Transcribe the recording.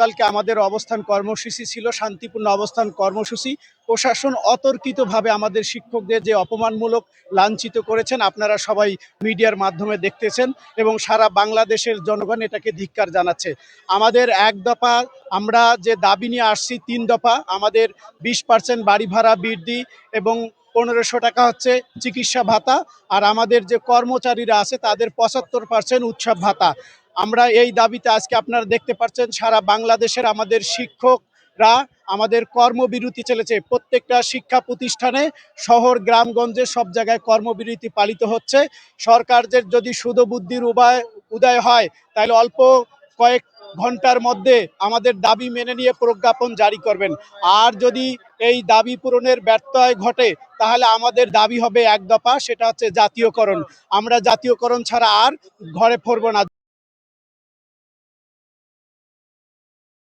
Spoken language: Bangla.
কালকে আমাদের অবস্থান কর্মসূচি ছিল, শান্তিপূর্ণ অবস্থান কর্মসূচি। প্রশাসন অতর্কিতভাবে আমাদের শিক্ষকদের যে অপমানমূলক লাঞ্ছিত করেছেন, আপনারা সবাই মিডিয়ার মাধ্যমে দেখতেছেন এবং সারা বাংলাদেশের জনগণ এটাকে ধিক্কার জানাচ্ছে। আমাদের এক দফা আমরা যে দাবি নিয়ে আসছি, তিন দফা, আমাদের বিশ পার্সেন্ট বাড়ি ভাড়া বৃদ্ধি এবং পনেরোশো টাকা হচ্ছে চিকিৎসা ভাতা, আর আমাদের যে কর্মচারীরা আছে তাদের পঁচাত্তর পার্সেন্ট উৎসব ভাতা। আমরা এই দাবিতে আজকে আপনারা দেখতে পাচ্ছেন, সারা বাংলাদেশের আমাদের শিক্ষকরা আমাদের কর্মবিরতি চলেছে। প্রত্যেকটা শিক্ষা প্রতিষ্ঠানে শহর, গ্রামগঞ্জে সব জায়গায় কর্মবিরতি পালিত হচ্ছে। সরকারদের যদি সুদবুদ্ধির উপায় উদয় হয়, তাহলে অল্প কয়েক ঘণ্টার মধ্যে আমাদের দাবি মেনে নিয়ে প্রজ্ঞাপন জারি করবেন। আর যদি এই দাবি পূরণের ব্যর্থয় ঘটে, তাহলে আমাদের দাবি হবে এক দফা, সেটা হচ্ছে জাতীয়করণ। আমরা জাতীয়করণ ছাড়া আর ঘরে ফরবো না।